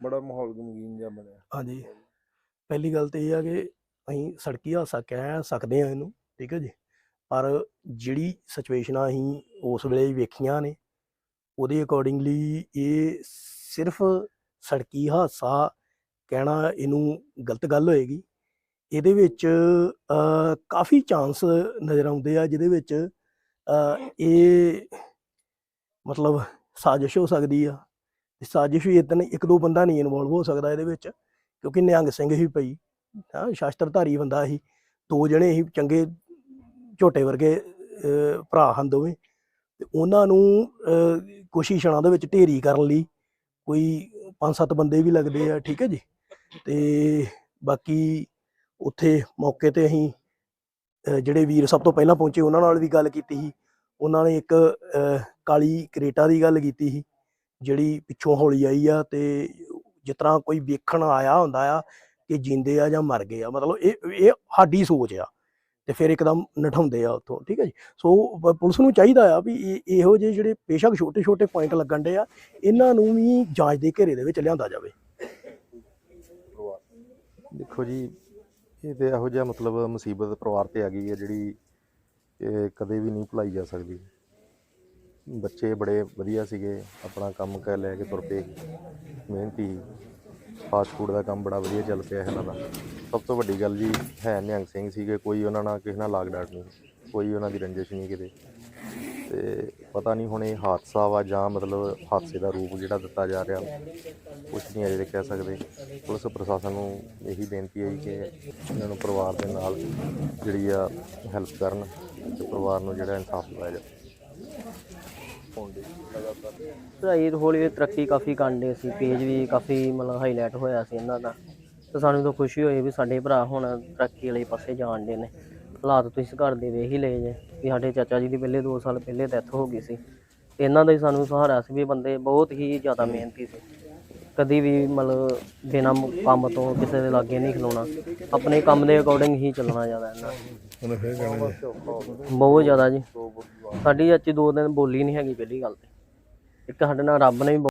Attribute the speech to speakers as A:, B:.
A: ਬੜਾ ਮਾਹੌਲ ਗਮਗੀਨ ਜਿਹਾ ਬਣਿਆ।
B: ਹਾਂਜੀ। ਪਹਿਲੀ ਗੱਲ ਤੇ ਇਹ ਆ ਕਿ ਅਸੀਂ ਸੜਕੀ ਹਾਦਸਾ ਕਹਿ ਸਕਦੇ ਆ ਇਹਨੂੰ, ਠੀਕ ਹੈ ਜੀ। ਪਰ ਜਿਹੜੀ ਸਿਚੁਏਸ਼ਨਾਂ ਅਸੀਂ ਉਸ ਵੇਲੇ ਵੇਖੀਆਂ ਨੇ, ਉਹਦੇ ਅਕੋਰਡਿੰਗਲੀ ਇਹ ਸਿਰਫ ਸੜਕੀ ਹਾਦਸਾ ਕਹਿਣਾ ਇਹਨੂੰ ਗਲਤ ਗੱਲ ਹੋਏਗੀ। ਇਹਦੇ ਵਿੱਚ ਕਾਫੀ ਚਾਂਸ ਨਜ਼ਰ ਆਉਂਦੇ ਆ, ਜਿਹਦੇ ਵਿੱਚ ਇਹ ਮਤਲਬ ਸਾਜ਼ਿਸ਼ ਹੋ ਸਕਦੀ ਆ। ਤੇ ਸਾਜ਼ਿਸ਼ ਵੀ ਇਤਨ ਇੱਕ ਦੋ ਬੰਦਾ ਨਹੀਂ ਇਨਵੋਲਵ ਹੋ ਸਕਦਾ ਇਹਦੇ ਵਿੱਚ ਕਿਉਂਕਿ ਨਿਹੰਗ ਸਿੰਘ ਹੀ ਪਈ ਹਾਂ ਸ਼ਾਸਤਰਧਾਰੀ ਬੰਦਾ ਸੀ ਦੋ ਜਣੇ ਹੀ ਚੰਗੇ ਝੋਟੇ ਵਰਗੇ ਭਰਾ ਹਨ ਦੋਵੇਂ ਤੇ ਉਹਨਾਂ ਨੂੰ ਅਹ, ਕੁਛ ਹੀ ਦੇ ਵਿੱਚ ਢੇਰੀ ਕਰਨ ਲਈ ਕੋਈ ਪੰਜ ਸੱਤ ਬੰਦੇ ਵੀ ਲੱਗਦੇ ਆ ਠੀਕ ਹੈ ਜੀ ਤੇ ਬਾਕੀ ਉੱਥੇ ਮੌਕੇ ਤੇ ਅਸੀਂ ਜਿਹੜੇ ਵੀਰ ਸਭ ਤੋਂ ਪਹਿਲਾਂ ਪਹੁੰਚੇ ਉਹਨਾਂ ਨਾਲ ਵੀ ਗੱਲ ਕੀਤੀ ਸੀ ਉਹਨਾਂ ਨੇ ਇੱਕ ਕਾਲੀ ਕਰੇਟਾ ਦੀ ਗੱਲ ਕੀਤੀ ਸੀ ਜਿਹੜੀ ਪਿੱਛੋਂ ਹੌਲੀ ਆਈ ਆ ਤੇ ਜਿਸ ਤਰ੍ਹਾਂ ਕੋਈ ਵੇਖਣ ਆਇਆ ਹੁੰਦਾ ਆ ਕਿ ਜਿੰਦੇ ਆ ਜਾਂ ਮਰ ਗਏ ਆ, ਮਤਲਬ ਇਹ ਇਹ ਸਾਡੀ ਸੋਚ ਆ ਤੇ ਫਿਰ ਇੱਕਦਮ ਨਠਾਉਂਦੇ ਆ ਉੱਥੋਂ, ਠੀਕ ਹੈ ਜੀ? ਸੋ ਪੁਲਿਸ ਨੂੰ ਚਾਹੀਦਾ ਆ ਵੀ ਇਹ- ਇਹੋ ਜਿਹੇ ਜਿਹੜੇ ਬੇਸ਼ੱਕ ਛੋਟੇ ਛੋਟੇ ਪੁਆਇੰਟ ਲੱਗਣ ਦੇ ਆ, ਇਹਨਾਂ ਨੂੰ ਵੀ ਜਾਂਚ ਦੇ ਘੇਰੇ ਦੇ ਵਿੱਚ ਲਿਆਂਦਾ ਜਾਵੇ।
C: ਦੇਖੋ ਜੀ, ਇਹ ਤੇ ਇਹੋ ਜਿਹਾ ਮਤਲਬ ਮੁਸੀਬਤ ਪਰਿਵਾਰ ਤੇ ਆ ਗਈ ਹੈ ਜਿਹੜੀ ਕਦੇ ਵੀ ਨਹੀਂ ਭੁਲਾਈ ਜਾ ਸਕਦੀ। ਬੱਚੇ ਬੜੇ ਵਧੀਆ ਸੀਗੇ, ਆਪਣਾ ਕੰਮ ਕਰ ਲੈ ਕੇ ਤੁਰ ਪਏ। ਮਿਹਨਤੀ ਫਾਸਟ ਫੂਡ ਦਾ ਕੰਮ ਬੜਾ ਵਧੀਆ ਚੱਲ ਪਿਆ ਇਹਨਾਂ ਦਾ। ਸਭ ਤੋਂ ਵੱਡੀ ਗੱਲ ਜੀ ਹੈ ਨਿਹੰਗ ਸਿੰਘ ਸੀਗੇ, ਕੋਈ ਉਹਨਾਂ ਨਾਲ ਕਿਸੇ ਨਾਲ ਲਾਗ ਡਾਟ ਨਹੀਂ, ਕੋਈ ਉਹਨਾਂ ਦੀ ਰੰਜਿਸ਼ ਨਹੀਂ ਕਿਤੇ। ਤੇ ਪਤਾ ਨਹੀਂ ਹੁਣ ਇਹ ਹਾਦਸਾ ਵਾ ਜਾਂ ਮਤਲਬ ਹਾਦਸੇ ਦਾ ਰੂਪ ਜਿਹੜਾ ਦਿੱਤਾ ਜਾ ਰਿਹਾ, ਕੁਛ ਨਹੀਂ ਅਜੇ ਤੱਕ ਕਹਿ ਸਕਦੇ। ਪੁਲਿਸ ਪ੍ਰਸ਼ਾਸਨ ਨੂੰ ਇਹੀ ਬੇਨਤੀ ਹੈ ਜੀ ਕਿ ਇਹਨਾਂ ਨੂੰ ਪਰਿਵਾਰ ਦੇ ਨਾਲ ਜਿਹੜੀ ਆ ਹੈਲਪ ਕਰਨ ਤੇ ਪਰਿਵਾਰ ਨੂੰ ਜਿਹੜਾ ਇਨਸਾਫ ਦਿਵਾਇਆ ਜਾਵੇ।
D: ਪੜ੍ਹਾਈ ਹੌਲੀ ਹੌਲੀ ਤਰੱਕੀ ਕਾਫੀ ਕਰਦੇ ਸੀ ਪੇਜ ਵੀ ਕਾਫੀ ਮਤਲਬ ਹਾਈਲਾਈਟ ਹੋਇਆ ਸੀ ਇਹਨਾਂ ਦਾ। ਤੇ ਸਾਨੂੰ ਤਾਂ ਖੁਸ਼ੀ ਹੋਈ ਵੀ ਸਾਡੇ ਭਰਾ ਹੁਣ ਤਰੱਕੀ ਵਾਲੇ ਪਾਸੇ ਜਾਣ ਦੇ ਨੇ। ਹਾਲਾਤ ਤੁਸੀਂ ਘਰ ਦੇ ਵੇਖ ਹੀ ਲਏ ਜੇ ਵੀ ਸਾਡੇ ਚਾਚਾ ਜੀ ਦੀ ਪਹਿਲੇ 2 ਸਾਲ ਪਹਿਲੇ ਡੈਥ ਹੋ ਗਈ ਸੀ। ਤੇ ਇਹਨਾਂ ਦਾ ਹੀ ਸਾਨੂੰ ਸਹਾਰਾ ਸੀ ਵੀ ਬੰਦੇ ਬਹੁਤ ਹੀ ਜ਼ਿਆਦਾ ਮਿਹਨਤੀ ਸੀ। ਕਦੀ ਵੀ ਮਤਲਬ ਬਿਨਾਂ ਮ- ਕੰਮ ਤੋਂ ਕਿਸੇ ਦੇ ਲਾਗੇ ਨਹੀਂ ਖਲੋਣਾ। ਆਪਣੇ ਕੰਮ ਦੇ ਅਕੋਰਡਿੰਗ ਹੀ ਚੱਲਣਾ ਜ਼ਿਆਦਾ ਇਹਨਾਂ ਨੇ
A: ਉਹਨੇ ਫਿਰ ਕਹਿਣਾ
D: ਬਹੁਤ ਜ਼ਿਆਦਾ ਜੀ। ਸਾਡੀ ਚਾਚੀ ਦੋ ਦਿਨ ਬੋਲੀ ਨਹੀਂ ਹੈਗੀ ਪਹਿਲੀ ਗੱਲ ਤੇ। ਇੱਕ ਸਾਡੇ ਨਾਲ ਰੱਬ ਨੇ ਵੀ